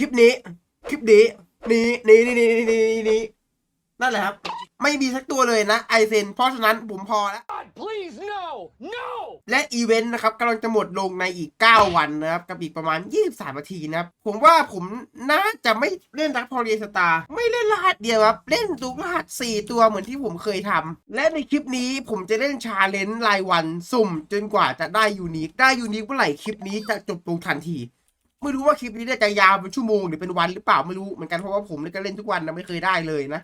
คลิปนี้ คลิปนี้ นี่นี่นี่นี่นี่นี่นี่นั่นแหละครับ ไม่มีสักตัวเลยนะไอเซน เพราะฉะนั้นผมพอแล้ว God, please, no! No! และอีเวนต์นะครับกำลังจะหมดลงในอีก 9 วันนะครับ กับอีกประมาณ 23นาทีนะครับ ผมว่าผมน่าจะไม่เล่นรักพอเรียสตาร์ไม่เล่นรหัสเดียวครับ เล่นทุกรหัส 4 ตัวเหมือนที่ผมเคยทำ และในคลิปนี้ผมจะเล่นชาเลนจ์รายวัน สุ่มจนกว่าจะได้ยูนิค ได้ยูนิคเมื่อไหร่คลิปนี้จะจบลงทันที ไม่รู้ว่าคลิปนี้เนี่ยจะยาวเป็นชั่วโมงหรือเป็นวันหรือเปล่าไม่รู้เหมือนกันเพราะว่าผมเนี่ยก็เล่นทุกวันนะไม่เคยได้เลยนะ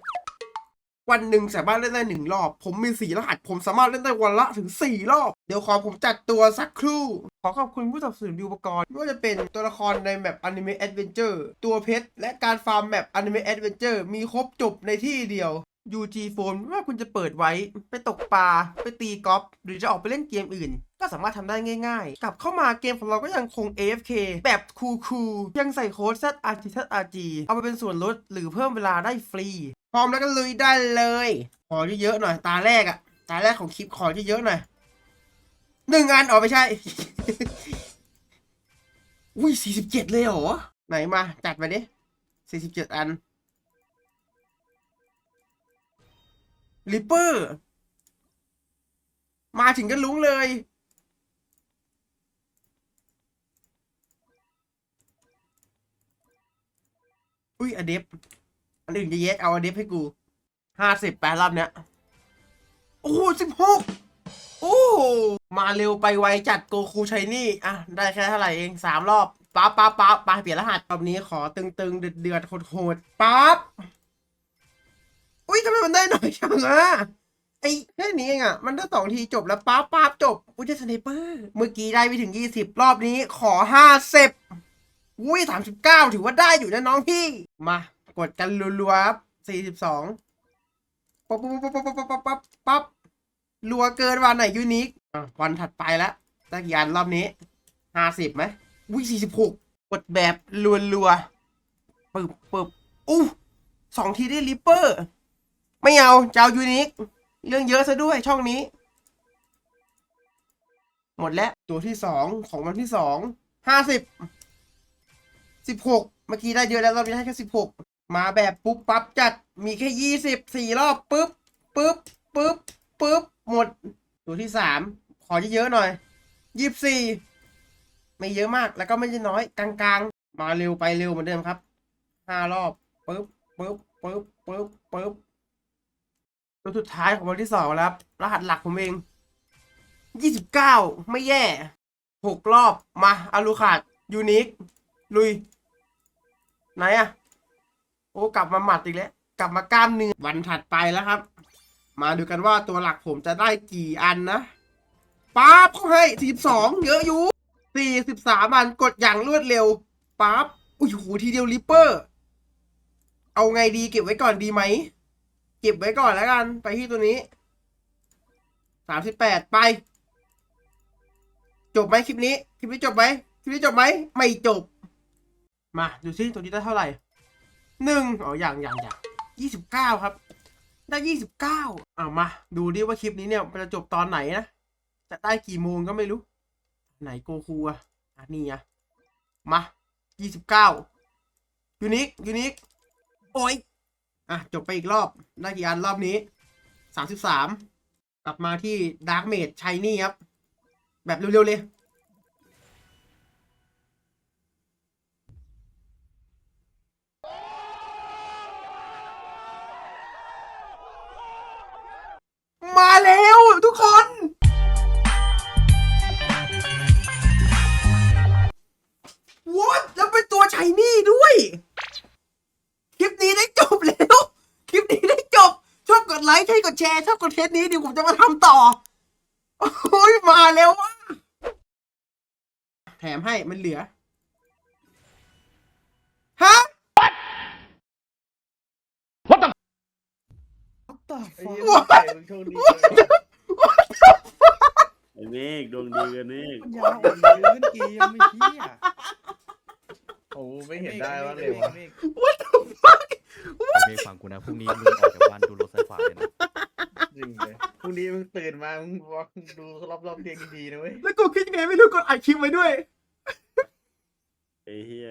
วันหนึ่งสามารถเล่นได้หนึ่งรอบ ผมมีสี่รหัส ผมสามารถเล่นได้วันละถึงสี่รอบ เดี๋ยวขอผมจัดตัวสักครู่ ขอขอบคุณผู้สนับสนุนอุปกรณ์ไม่ว่าจะเป็นตัวละครในแมป Anime Adventure ตัวเพชรและการฟาร์มแมป Anime Adventure มีครบจบในที่เดียว UG Phone ไม่ว่าคุณจะเปิดไว้ไปตกปลา ไปตีกอล์ฟหรือจะออกไปเล่นเกมอื่น ก็สามารถทำได้ง่ายๆ กลับเข้ามาเกมของเราก็ยังคง AFK แบบคูลๆยังใส่โค้ด ZRG ZRG เอาไปเป็นส่วนลดหรือเพิ่มเวลาได้ฟรี พร้อมแล้วก็ลุยได้เลย ขอเยอะๆหน่อยตาแรกอะตาแรกของคลิปขอเยอะๆหน่อยหนึ่งอันออกไม่ใช่ อุ้ยสี่สิบเจ็ดเลยเหรอ ไหนมา จัดไปดิสี่สิบเจ็ดอัน ริปเปอร์ มาถึงก็ลุ้งเลย อุ้ยอเดฟอันอื่นจะเยสเอาอเดฟให้กูห้าสิบแปดรอบเนี้ย โอ้สิบหกโอ้ มาเร็วไปไวจัดโกคูชัยนี่ อะ ได้แค่เท่าไหร่เองสามรอบ ปั๊บปั๊บปั๊บไปเปลี่ยนรหัสรอบนี้ขอตึงๆ เดือดเดือดๆโหดๆปั๊บอุ้ ยทำไมมันได้หน่อยจังอะไอ้แค่นี้เองอะ มันได้สองทีจบแล้วป้าป้าจบอุ้ยจะสไนเปอร์เมื่อกี้ได้ไปถึงยี่สิบรอบนี้ขอห้าสิบอุ้ยสามสิบเก้าถือว่าได้อยู่นะน้องพี่ มากดกันรัวๆครับสี่สิบสองปั๊บปั๊บปั๊บปั๊บปั๊บปั๊บปั๊บรัวเกินวันไหนยูนิควันถัดไปแล้วตะกยันรอบนี้ห้าสิบไหมอุ้ยสี่สิบหกกดแบบรัวๆปึ๊บปึ๊บอู้สองทีได้ลิปเปอร์ ไม่เอาจะเอายูนิคเรื่องเยอะซะด้วยช่องนี้ หมดแล้ว ตัวที่สองของวันที่สองห้าสิบสิบหกเมื่อกี้ได้เยอะแล้วรอบนี้ให้แค่สิบหกมาแบบปุ๊บปั๊บจัดมีแค่ยี่สิบสี่รอบปุ๊บปุ๊บปุ๊บปุ๊บหมด ตัวที่สามขอเยอะๆหน่อยยี่สิบสี่ไม่เยอะมากแล้วก็ไม่ใช่น้อยกลางๆ มาเร็วไปเร็วเหมือนเดิมครับห้ารอบปุ๊บปุ๊บปุ๊บปุ๊บปุ๊บ ตัวสุดท้ายของวันที่สองแล้วครับรหัสหลักผมเองยี่สิบเก้าไม่แย่หกรอบมาอาลูขาดยูนิคลุย ไหนอะโอ้กลับมาหมัดอีกแล้ว กลับมากล้ามเนื้อวันถัดไปแล้วครับ มาดูกันว่าตัวหลักผมจะได้กี่อันนะป๊าบเขาให้สี่สองเยอะอยู่สี่สิบสามอันกดอย่างรวดเร็วป๊าบอุ้ยโหทีเดียวริปเปอร์ เอาไงดีเก็บไว้ก่อนดีไหม เก็บไว้ก่อนแล้วกัน ไปที่ตัวนี้สามสิบแปดไป จบไหมคลิปนี้ คลิปนี้จบไหมคลิปนี้จบไหมไม่จบ มาดูซิตัวนี้ได้เท่าไหร่หนึ่งอ๋ออย่างอย่างอย่างยี่สิบเก้าครับ ได้ยี่สิบเก้าอ่ามา ดูดิว่าคลิปนี้เนี่ยมันจะจบตอนไหนนะจะได้กี่โมงก็ไม่รู้ ไหนโกคูอะอะนี่อะมายี่สิบเก้ายูนิคยูนิคโอ้ย อะ จบไปอีกรอบ ได้กี่อันรอบนี้ สามสิบสาม กลับมาที่ดาร์กเมดชัยนี่ครับ แบบเร็วๆเลย มาแล้วทุกคน What แล้วเป็นตัวชายนี่ด้วย คลิปนี้ได้จบแล้ว คลิปนี้ได้จบ ชอบกดไลค์ใช่ กดแชร์ชอบกดเทสนี้เดี๋ยวผมจะมาทำต่อ โอ้ยมาแล้วว่ะแถมให้มันเหลือ ฮะ What the ไอ้เหี้ยใส่มึงโชคดีเลยไอ้เมฆดวงดีกันเมฆยาวอ่อนยืนเกมไม่เที่ยโอ้ไม่เห็นได้ว่าเลยวะ What the fuck ไอ้เมฆฟังกูนะพรุ่งนี้มึงออกจากบ้านดูรถไฟฟ้าเลยนะ จริ งเลยพรุ่งนี้มึงตื่นมา มึงวอล์กดูรอบๆเตียงดีๆนะเว้ย แล้วกูคิดยังไงไม่รู้กดอัดคลิปไว้ด้วย ไอ้เฮีย